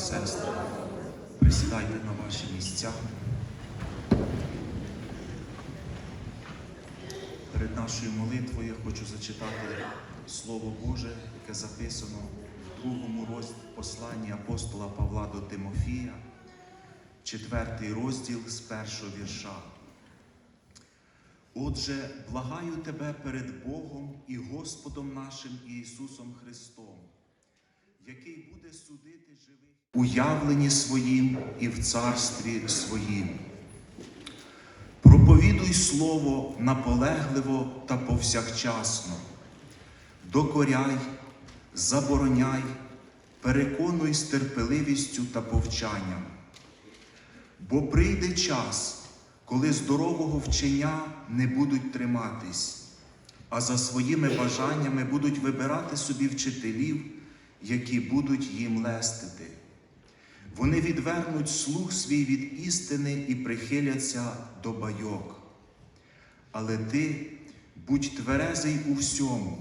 і сестри, присідайте на ваші місця. Перед нашою молитвою я хочу зачитати Слово Боже, яке записано в другому розділі посланні апостола Павла до Тимофія, четвертий розділ з першого вірша. Отже, благаю тебе перед Богом і Господом нашим Ісусом Христом, який буде судити живих у явленні своїм і в царстві своїм. Проповідуй слово наполегливо та повсякчасно, докоряй, забороняй, переконуй з терпеливістю та повчанням. Бо прийде час, коли здорового вчення не будуть триматись, а за своїми бажаннями будуть вибирати собі вчителів, які будуть їм лестити. Вони відвернуть слух свій від істини і прихиляться до байок. Але ти будь тверезий у всьому,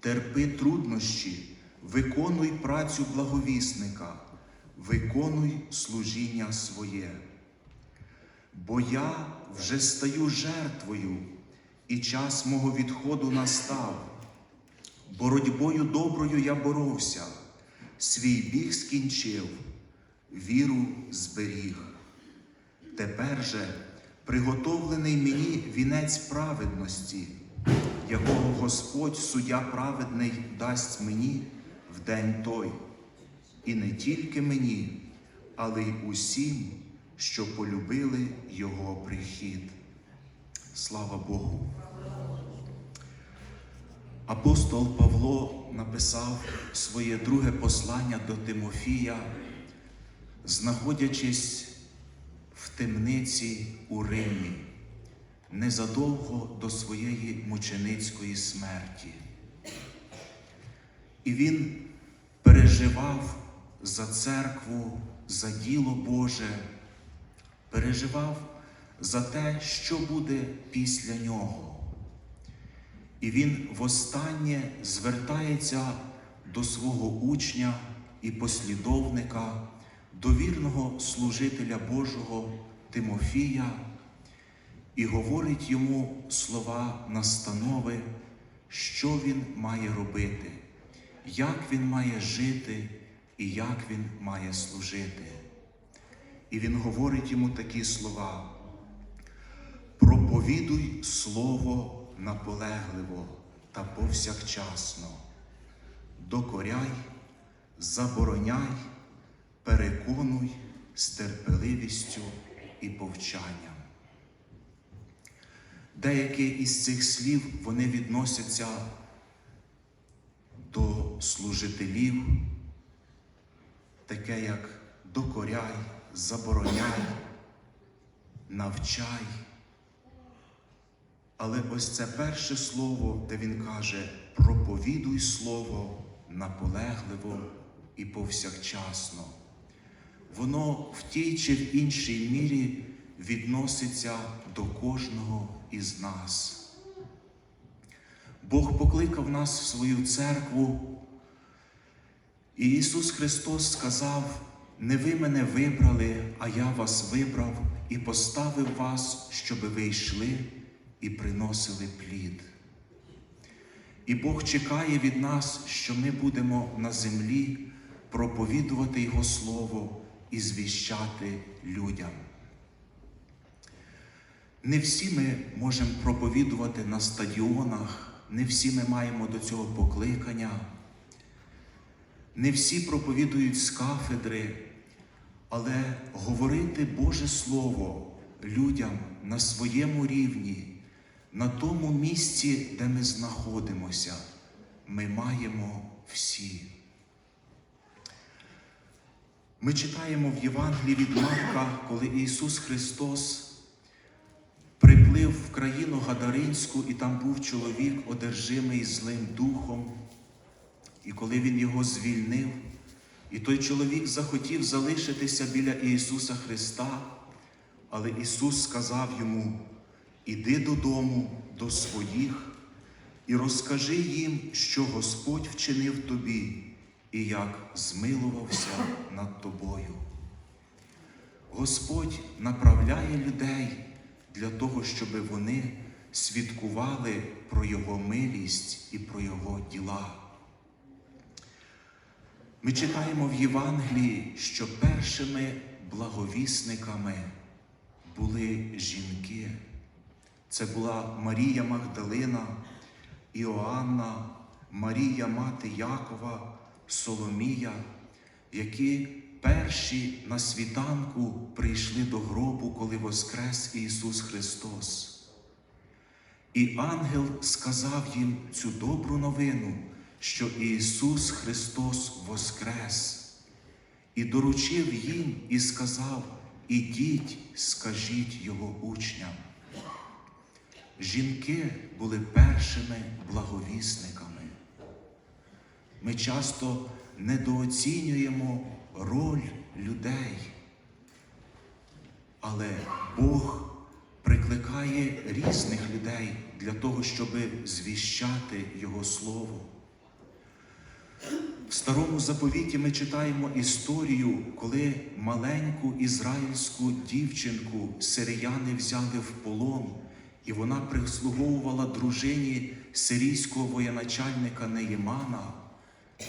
терпи труднощі, виконуй працю благовісника, виконуй служіння своє. Бо я вже стаю жертвою, і час мого відходу настав. Боротьбою доброю я боровся, свій біг скінчив, віру зберіг. Тепер же приготовлений мені вінець праведності, якого Господь, суддя праведний, дасть мені в день той, і не тільки мені, але й усім, що полюбили Його прихід. Слава Богу! Апостол Павло написав своє друге послання до Тимофія, знаходячись в темниці у Римі, незадовго до своєї мученицької смерті. І він переживав за церкву, за діло Боже, переживав за те, що буде після нього. І він востаннє звертається до свого учня і послідовника, довірного служителя Божого Тимофія, і говорить йому слова настанови, що він має робити, як він має жити і як він має служити. І він говорить йому такі слова: проповідуй слово наполегливо та повсякчасно, докоряй, забороняй, переконуй з терпеливістю і повчанням. Деякі із цих слів вони відносяться до служителів, таке як докоряй, забороняй, навчай. Але ось це перше слово, де він каже: проповідуй слово наполегливо і повсякчасно. Воно в тій чи в іншій мірі відноситься до кожного із нас. Бог покликав нас в свою церкву, і Ісус Христос сказав: не ви мене вибрали, а я вас вибрав і поставив вас, щоби ви йшли і приносили плід. І Бог чекає від нас, що ми будемо на землі проповідувати Його Слово і звіщати людям. Не всі ми можемо проповідувати на стадіонах, не всі ми маємо до цього покликання, не всі проповідують з кафедри, але говорити Боже Слово людям на своєму рівні на тому місці, де ми знаходимося, ми маємо всі. Ми читаємо в Євангелії від Марка, коли Ісус Христос приплив в країну Гадаринську, і там був чоловік, одержимий злим духом. І коли Він його звільнив, і той чоловік захотів залишитися біля Ісуса Христа, але Ісус сказав йому, Іди додому до своїх і розкажи їм, що Господь вчинив тобі, і як змилувався над тобою. Господь направляє людей для того, щоб вони свідкували про Його милість і про Його діла. Ми читаємо в Євангелії, що першими благовісниками були жінки. Це була Марія Магдалина, Іоанна, Марія Мати Якова, Соломія, які перші на світанку прийшли до гробу, коли воскрес Ісус Христос. І ангел сказав їм цю добру новину, що Ісус Христос воскрес, і доручив їм і сказав: Ідіть, скажіть Його учням. Жінки були першими благовісниками. Ми часто недооцінюємо роль людей, але Бог прикликає різних людей для того, щоб звіщати Його Слово. В старому заповіті ми читаємо історію, коли маленьку ізраїльську дівчинку сирияни взяли в полон, і вона прислуговувала дружині сирійського воєначальника Неємана.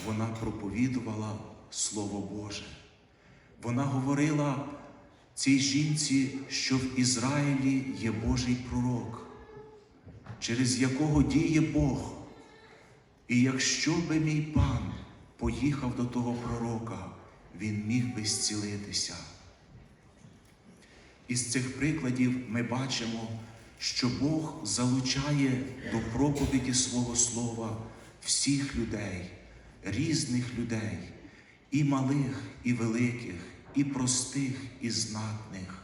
Вона проповідувала Слово Боже. Вона говорила цій жінці, що в Ізраїлі є Божий пророк, через якого діє Бог. І якщо би мій пан поїхав до того пророка, він міг би зцілитися. Із цих прикладів ми бачимо, що Бог залучає до проповіді свого слова всіх людей, різних людей, і малих, і великих, і простих, і знатних.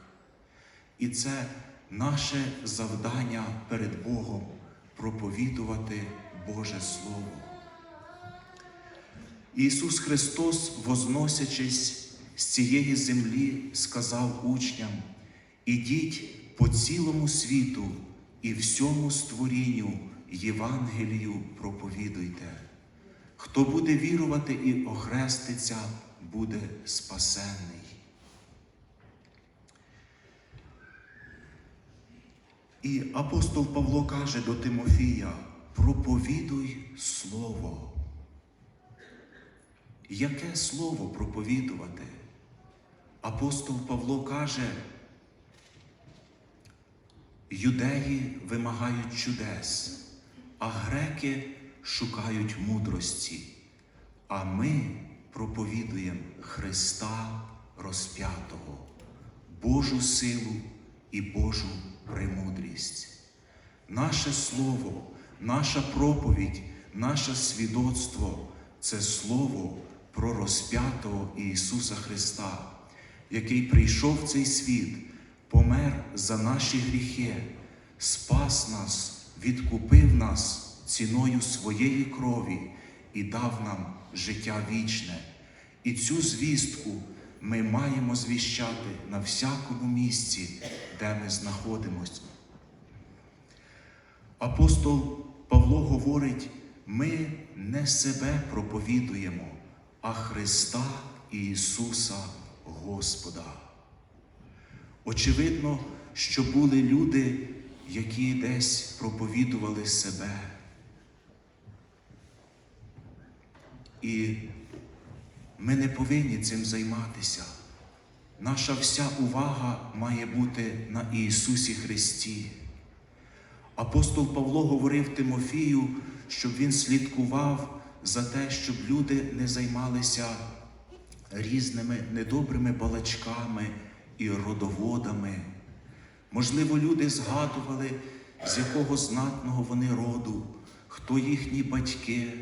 І це наше завдання перед Богом проповідувати Боже Слово. Ісус Христос, возносячись з цієї землі, сказав учням: ідіть по цілому світу і всьому створінню Євангелію проповідуйте. Хто буде вірувати і охреститься, буде спасенний. І апостол Павло каже до Тимофія: проповідуй Слово. Яке слово проповідувати? Апостол Павло каже, юдеї вимагають чудес, а греки шукають мудрості, а ми проповідуємо Христа розп'ятого, Божу силу і Божу премудрість. Наше Слово, наша проповідь, наше свідоцтво це Слово про розп'ятого Ісуса Христа, який прийшов в цей світ, помер за наші гріхи, спас нас, відкупив нас ціною своєї крові і дав нам життя вічне. І цю звістку ми маємо звіщати на всякому місці, де ми знаходимося. Апостол Павло говорить, ми не себе проповідуємо, а Христа Ісуса Господа. Очевидно, що були люди, які десь проповідували себе. І ми не повинні цим займатися. Наша вся увага має бути на Ісусі Христі. Апостол Павло говорив Тимофію, щоб він слідкував за те, щоб люди не займалися різними недобрими балачками і родоводами. Можливо, люди згадували, з якого знатного вони роду, хто їхні батьки,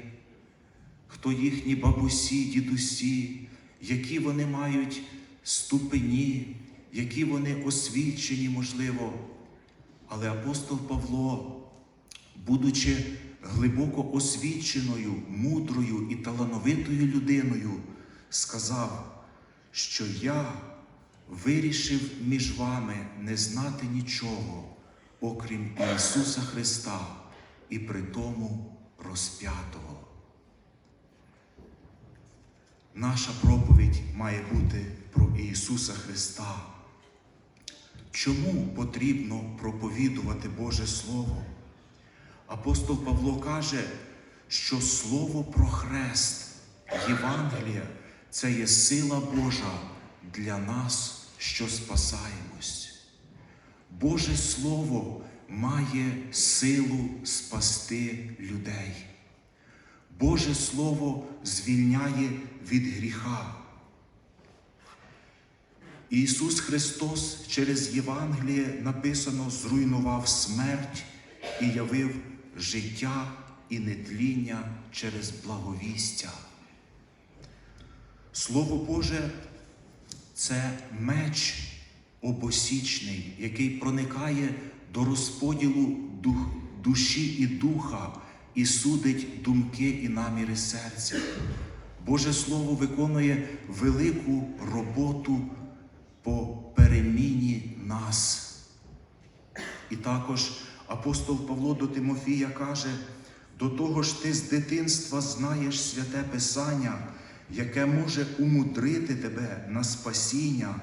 хто їхні бабусі, дідусі, які вони мають ступені, які вони освічені, можливо. Але апостол Павло, будучи глибоко освіченою, мудрою і талановитою людиною, сказав, що я вирішив між вами не знати нічого, окрім Ісуса Христа і при тому розп'ятого. Наша проповідь має бути про Ісуса Христа. Чому потрібно проповідувати Боже Слово? Апостол Павло каже, що Слово про хрест, Євангелія це є сила Божа для нас, що спасаємось. Боже Слово має силу спасти людей. Боже Слово звільняє від гріха. Ісус Христос через Євангеліє написано зруйнував смерть і явив життя і нетління через благовістя. Слово Боже це меч обосічний, який проникає до розподілу душі і духа і судить думки і наміри серця. Боже Слово виконує велику роботу по переміні нас. І також апостол Павло до Тимофія каже: до того ж ти з дитинства знаєш святе Писання, яке може умудрити тебе на спасіння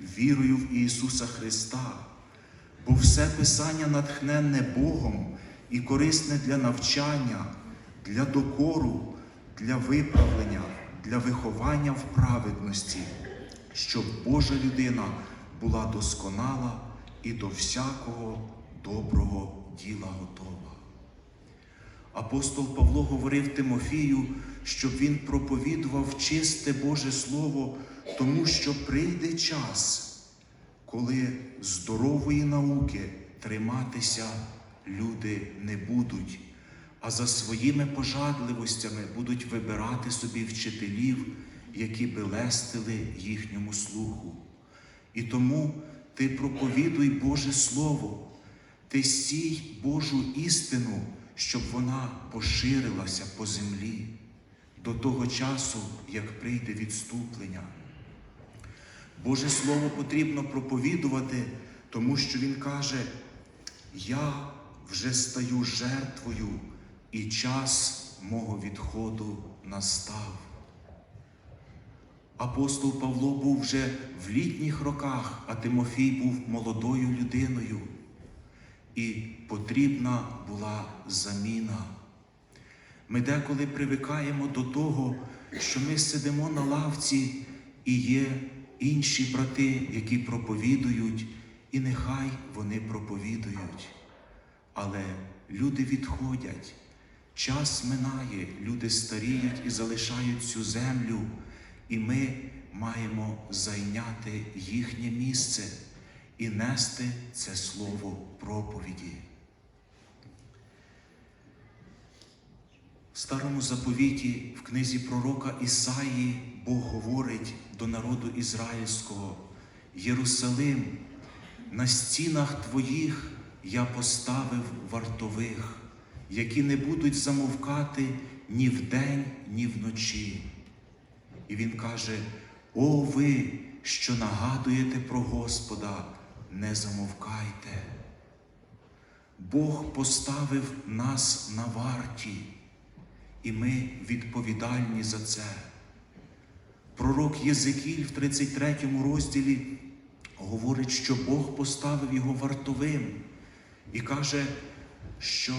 вірою в Ісуса Христа. Бо все Писання натхненне Богом і корисне для навчання, для докору, для виправлення, для виховання в праведності, щоб Божа людина була досконала і до всякого доброго діла готова. Апостол Павло говорив Тимофію, щоб він проповідував чисте Боже Слово, тому що прийде час, коли здорової науки триматися люди не будуть, а за своїми пожадливостями будуть вибирати собі вчителів, які би лестили їхньому слуху. І тому ти проповідуй Боже Слово, ти сій Божу істину, щоб вона поширилася по землі до того часу, як прийде відступлення. Боже Слово потрібно проповідувати, тому що Він каже, я вже стаю жертвою, і час мого відходу настав. Апостол Павло був вже в літніх роках, а Тимофій був молодою людиною, і потрібна була заміна. Ми деколи привикаємо до того, що ми сидимо на лавці і є інші брати, які проповідують, і нехай вони проповідують. Але люди відходять, час минає, люди старіють і залишають цю землю, і ми маємо зайняти їхнє місце і нести це слово проповіді. В старому заповіті в книзі пророка Ісаї Бог говорить до народу ізраїльського: Єрусалим, на стінах твоїх я поставив вартових, які не будуть замовкати ні вдень, ні вночі. І він каже: О ви, що нагадуєте про Господа, не замовкайте. Бог поставив нас на варті, і ми відповідальні за це. Пророк Єзикіль в 33 розділі говорить, що Бог поставив його вартовим і каже, що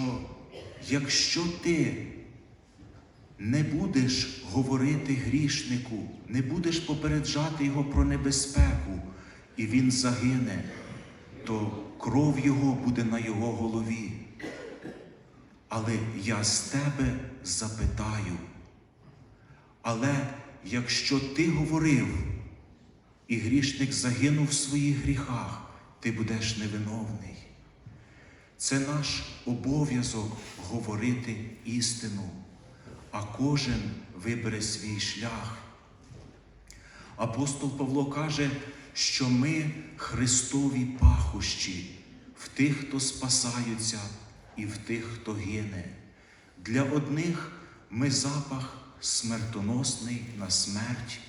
якщо ти не будеш говорити грішнику, не будеш попереджати його про небезпеку, і він загине, то кров його буде на його голові. Але я з тебе запитаю. Але якщо ти говорив, і грішник загинув в своїх гріхах, ти будеш невиновний. Це наш обов'язок говорити істину, а кожен вибере свій шлях. Апостол Павло каже, що ми Христові пахощі в тих, хто спасаються, і в тих, хто гине. Для одних ми запах смертоносний на смерть,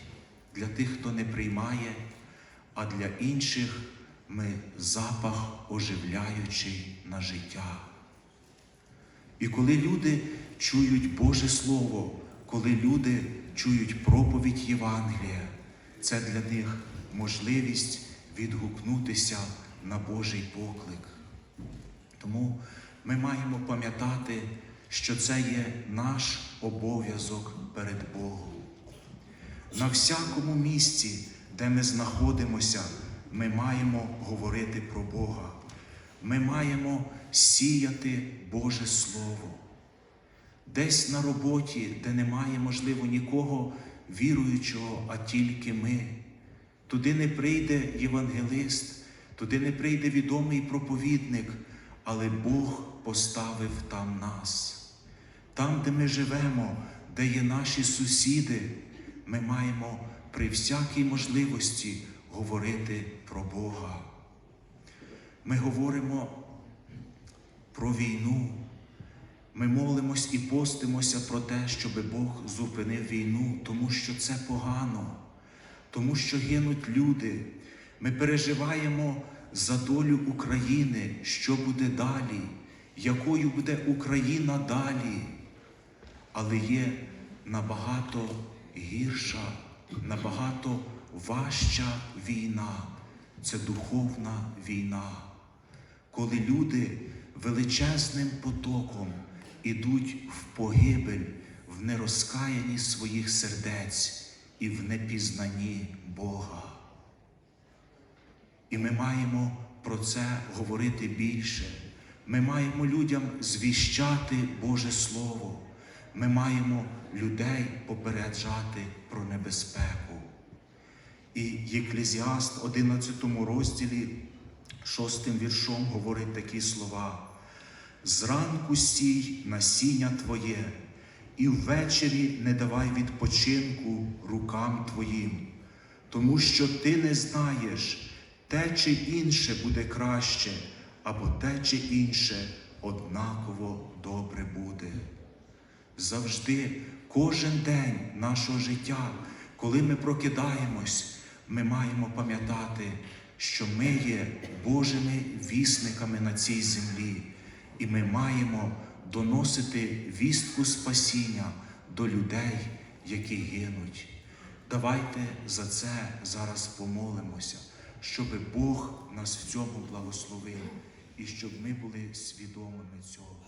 для тих, хто не приймає, а для інших ми запах оживляючий на життя. І коли люди чують Боже Слово, коли люди чують проповідь Євангелія. Це для них можливість відгукнутися на Божий поклик. Тому ми маємо пам'ятати, що це є наш обов'язок перед Богом. На всякому місці, де ми знаходимося, ми маємо говорити про Бога. Ми маємо сіяти Боже Слово. Десь на роботі, де немає, можливо, нікого віруючого, а тільки ми. Туди не прийде євангелист, туди не прийде відомий проповідник, але Бог поставив там нас. Там, де ми живемо, де є наші сусіди, ми маємо при всякій можливості говорити про Бога. Ми говоримо про війну. Ми молимось і постимося про те, щоб Бог зупинив війну, тому що це погано, тому що гинуть люди. Ми переживаємо за долю України, що буде далі, якою буде Україна далі. Але є набагато гірша, набагато важча війна. Це духовна війна, коли люди величезним потоком ідуть в погибель, в нерозкаянні своїх сердець і в непізнанні Бога. І ми маємо про це говорити більше. Ми маємо людям звіщати Боже Слово. Ми маємо людей попереджати про небезпеку. І Єклезіаст 11 розділі, шостим віршом говорить такі слова. Зранку сій насіння Твоє, і ввечері не давай відпочинку рукам Твоїм, тому що ти не знаєш, те чи інше буде краще, або те чи інше однаково добре буде. Завжди, кожен день нашого життя, коли ми прокидаємось, ми маємо пам'ятати, що ми є Божими вісниками на цій землі, і ми маємо доносити вістку спасіння до людей, які гинуть. Давайте за це зараз помолимося, щоб Бог нас в цьому благословив і щоб ми були свідомими цього.